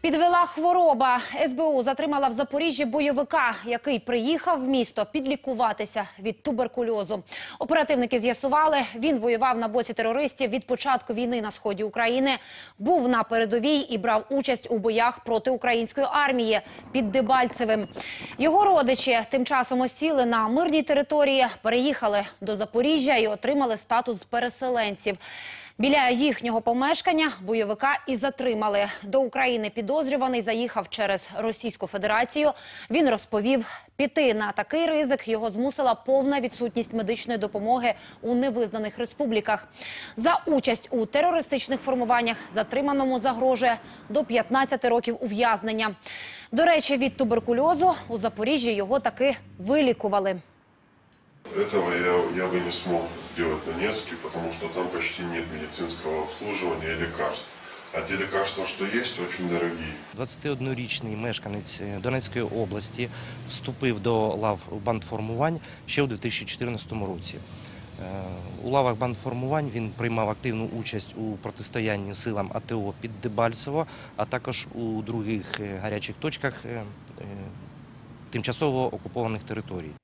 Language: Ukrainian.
Підвела хвороба. СБУ затримала в Запоріжжі бойовика, який приїхав в місто підлікуватися від туберкульозу. Оперативники з'ясували, він воював на боці терористів від початку війни на сході України, був на передовій і брав участь у боях проти української армії під Дебальцевим. Його родичі тим часом осіли на мирній території, переїхали до Запоріжжя і отримали статус переселенців. Біля їхнього помешкання бойовика і затримали. До України підозрюваний заїхав через Російську Федерацію. Він розповів, піти на такий ризик його змусила повна відсутність медичної допомоги у невизнаних республіках. За участь у терористичних формуваннях затриманому загрожує до 15 років ув'язнення. До речі, від туберкульозу у Запоріжжі його таки вилікували. Этого я, я бы не смог сделать в Донецке, потому что там почти нет медицинского обслуживания и лекарств. А те лекарства, что есть, очень дорогие. 21-річний мешканець е, Донецької області вступив до лав бандформувань ще у 2014 році. Е, У лавах бандформувань він приймав активну участь у протистоянні силам АТО під Дебальцево, а також у других е, гарячих точках тимчасово окупованих територій.